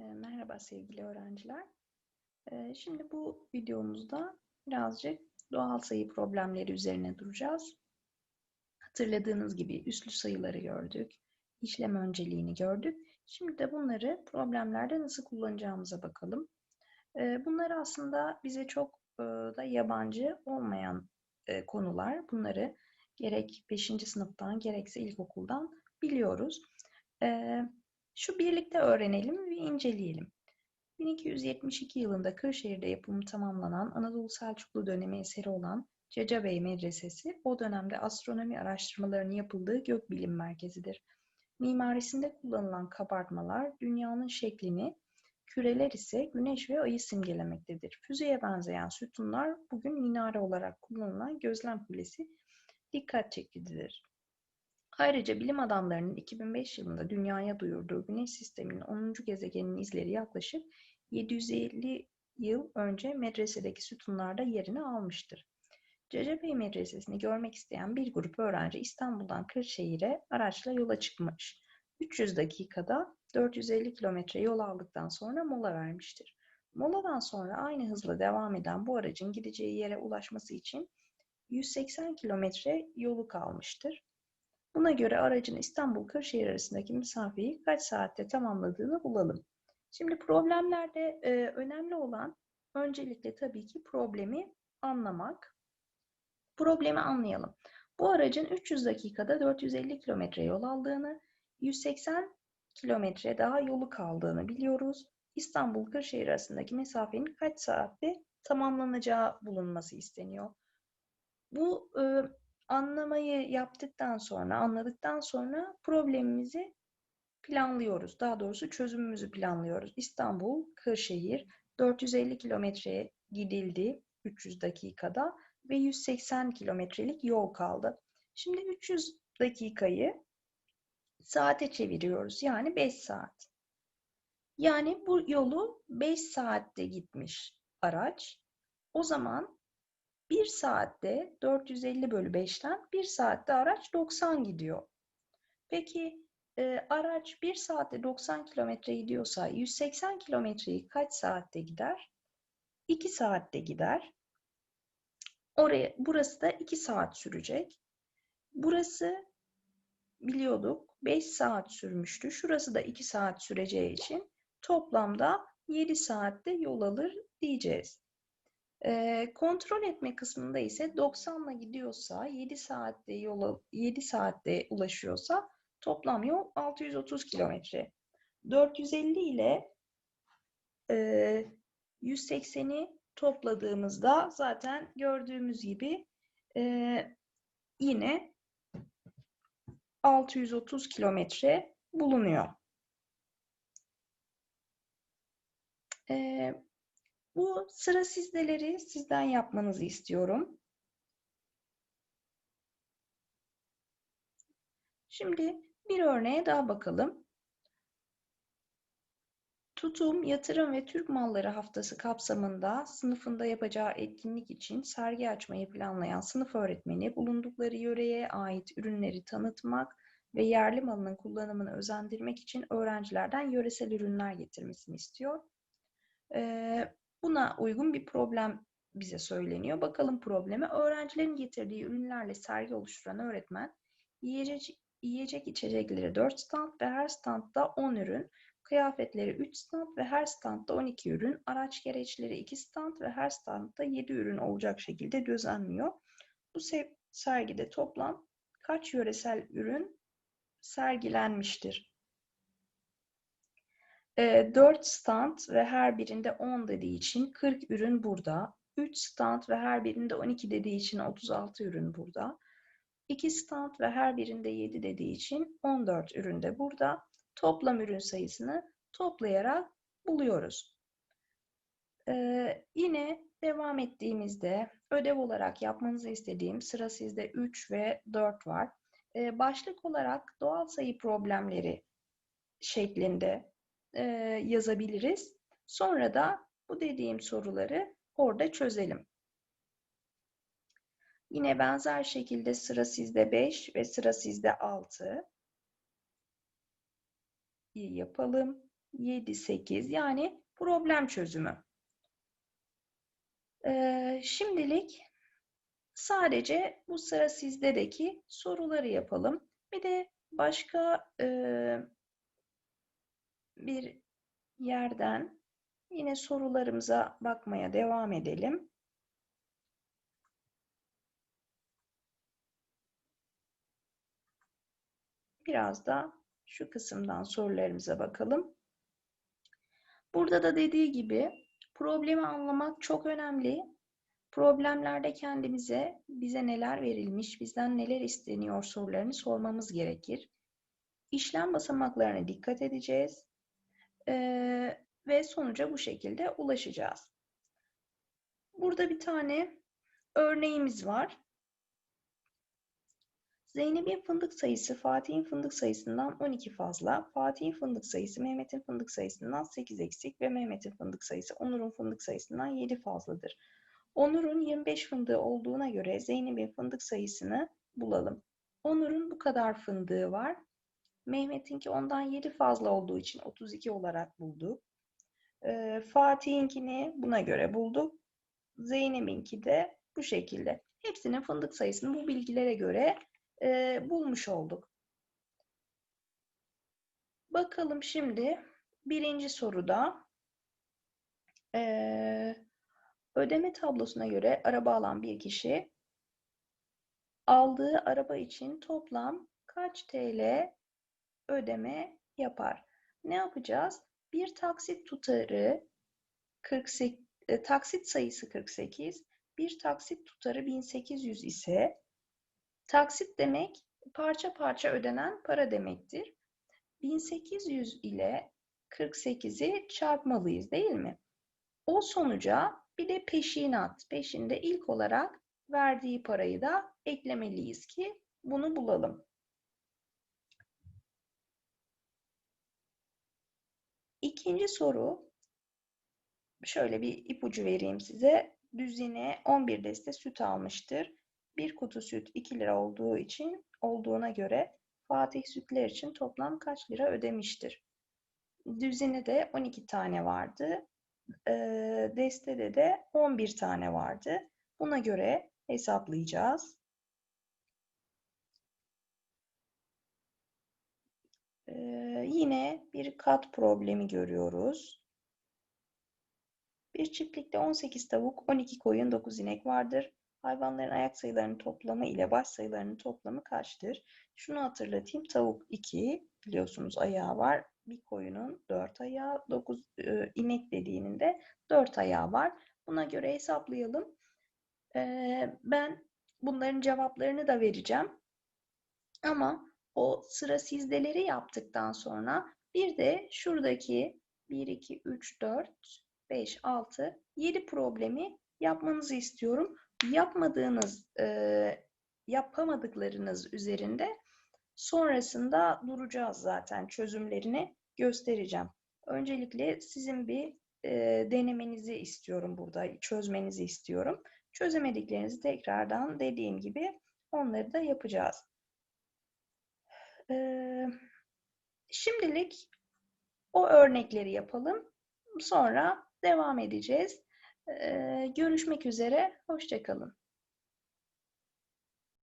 E, Merhaba sevgili öğrenciler. E, Şimdi bu videomuzda birazcık doğal sayı problemleri üzerine duracağız. Hatırladığınız gibi üslü sayıları gördük, işlem önceliğini gördük. Şimdi de bunları problemlerde nasıl kullanacağımıza bakalım. E, Bunlar aslında bize çok e, da yabancı olmayan e, konular. Bunları gerek 5. sınıftan gerekse ilkokuldan biliyoruz. E, Şu birlikte öğrenelim ve inceleyelim. 1272 yılında Kırşehir'de yapımı tamamlanan Anadolu Selçuklu dönemi eseri olan Cecabey Medresesi o dönemde astronomi araştırmalarının yapıldığı gökbilim merkezidir. Mimarisinde kullanılan kabartmalar dünyanın şeklini, küreler ise güneş ve ayı simgelemektedir. Füzeye benzeyen sütunlar bugün minare olarak kullanılan gözlem kulesi dikkat çekicidir. Ayrıca bilim adamlarının 2005 yılında dünyaya duyurduğu Güneş sisteminin 10. gezegeninin izleri yaklaşık 750 yıl önce medresedeki sütunlarda yerini almıştır. Cecebey Medresesi'ni görmek isteyen bir grup öğrenci İstanbul'dan Kırşehir'e araçla yola çıkmış. 300 dakikada 450 kilometre yol aldıktan sonra mola vermiştir. Moladan sonra aynı hızla devam eden bu aracın gideceği yere ulaşması için 180 kilometre yolu kalmıştır. Buna göre aracın İstanbul-Kırşehir arasındaki mesafeyi kaç saatte tamamladığını bulalım. Şimdi problemlerde e, önemli olan öncelikle tabii ki problemi anlamak. Problemi anlayalım. Bu aracın 300 dakikada 450 kilometre yol aldığını, 180 kilometre daha yolu kaldığını biliyoruz. İstanbul-Kırşehir arasındaki mesafenin kaç saatte tamamlanacağı bulunması isteniyor. Bu e, anlamayı yaptıktan sonra, anladıktan sonra problemimizi planlıyoruz. Daha doğrusu çözümümüzü planlıyoruz. İstanbul, Kırşehir 450 kilometreye gidildi 300 dakikada ve 180 kilometrelik yol kaldı. Şimdi 300 dakikayı saate çeviriyoruz. Yani 5 saat. Yani bu yolu 5 saatte gitmiş araç. O zaman 1 saatte 450 bölü 5'ten 1 saatte araç 90 gidiyor. Peki e, araç 1 saatte 90 kilometre gidiyorsa 180 kilometreyi kaç saatte gider? 2 saatte gider. Oraya, burası da 2 saat sürecek. Burası biliyorduk 5 saat sürmüştü. Şurası da 2 saat süreceği için toplamda 7 saatte yol alır diyeceğiz. E, kontrol etme kısmında ise 90 ile gidiyorsa 7 saatte yola 7 saatte ulaşıyorsa toplam yol 630 kilometre. 450 ile e, 180'i topladığımızda zaten gördüğümüz gibi e, yine 630 kilometre bulunuyor. E, bu sıra sizdeleri sizden yapmanızı istiyorum. Şimdi bir örneğe daha bakalım. Tutum, Yatırım ve Türk Malları Haftası kapsamında sınıfında yapacağı etkinlik için sergi açmayı planlayan sınıf öğretmeni bulundukları yöreye ait ürünleri tanıtmak ve yerli malının kullanımını özendirmek için öğrencilerden yöresel ürünler getirmesini istiyor. Ee, Buna uygun bir problem bize söyleniyor. Bakalım probleme. Öğrencilerin getirdiği ürünlerle sergi oluşturan öğretmen yiyecek, yiyecek içecekleri 4 stand ve her standda 10 ürün, kıyafetleri 3 stand ve her standda 12 ürün, araç gereçleri 2 stand ve her standda 7 ürün olacak şekilde düzenliyor. Bu sergide toplam kaç yöresel ürün sergilenmiştir? 4 stand ve her birinde 10 dediği için 40 ürün burada. 3 stand ve her birinde 12 dediği için 36 ürün burada. 2 stand ve her birinde 7 dediği için 14 ürün de burada. Toplam ürün sayısını toplayarak buluyoruz. Ee, yine devam ettiğimizde ödev olarak yapmanızı istediğim sıra sizde 3 ve 4 var. Ee, başlık olarak doğal sayı problemleri şeklinde e, yazabiliriz. Sonra da bu dediğim soruları orada çözelim. Yine benzer şekilde sıra sizde 5 ve sıra sizde 6. İyi yapalım. 7, 8 yani problem çözümü. Ee, şimdilik sadece bu sıra sizdedeki soruları yapalım. Bir de başka e, bir yerden yine sorularımıza bakmaya devam edelim. Biraz da şu kısımdan sorularımıza bakalım. Burada da dediği gibi problemi anlamak çok önemli. Problemlerde kendimize bize neler verilmiş, bizden neler isteniyor sorularını sormamız gerekir. İşlem basamaklarına dikkat edeceğiz. Ee, ve sonuca bu şekilde ulaşacağız. Burada bir tane örneğimiz var. Zeynep'in fındık sayısı Fatih'in fındık sayısından 12 fazla. Fatih'in fındık sayısı Mehmet'in fındık sayısından 8 eksik ve Mehmet'in fındık sayısı Onur'un fındık sayısından 7 fazladır. Onur'un 25 fındığı olduğuna göre Zeynep'in fındık sayısını bulalım. Onur'un bu kadar fındığı var. Mehmet'inki ondan 7 fazla olduğu için 32 olarak bulduk. Ee, Fatih'inkini buna göre bulduk. Zeynep'inki de bu şekilde. Hepsinin fındık sayısını bu bilgilere göre e, bulmuş olduk. Bakalım şimdi birinci soruda e, ödeme tablosuna göre araba alan bir kişi aldığı araba için toplam kaç TL ödeme yapar? Ne yapacağız? Bir taksit tutarı 48, e, taksit sayısı 48, bir taksit tutarı 1800 ise taksit demek parça parça ödenen para demektir. 1800 ile 48'i çarpmalıyız değil mi? O sonuca bir de peşinat, peşinde ilk olarak verdiği parayı da eklemeliyiz ki bunu bulalım. İkinci soru, şöyle bir ipucu vereyim size. Düzine 11 deste süt almıştır. Bir kutu süt 2 lira olduğu için olduğuna göre Fatih sütler için toplam kaç lira ödemiştir? Düzine de 12 tane vardı. E, destede de 11 tane vardı. Buna göre hesaplayacağız. Ee, yine bir kat problemi görüyoruz. Bir çiftlikte 18 tavuk, 12 koyun, 9 inek vardır. Hayvanların ayak sayılarının toplamı ile baş sayılarının toplamı kaçtır? Şunu hatırlatayım. Tavuk 2 biliyorsunuz ayağı var. Bir koyunun 4 ayağı, 9 e, inek dediğinin de 4 ayağı var. Buna göre hesaplayalım. E, ben bunların cevaplarını da vereceğim. Ama o sıra sizdeleri yaptıktan sonra bir de şuradaki 1, 2, 3, 4, 5, 6, 7 problemi yapmanızı istiyorum. Yapmadığınız, e, yapamadıklarınız üzerinde sonrasında duracağız zaten çözümlerini göstereceğim. Öncelikle sizin bir e, denemenizi istiyorum burada, çözmenizi istiyorum. Çözemediklerinizi tekrardan dediğim gibi onları da yapacağız. Ee, şimdilik o örnekleri yapalım. Sonra devam edeceğiz. Ee, görüşmek üzere. Hoşçakalın.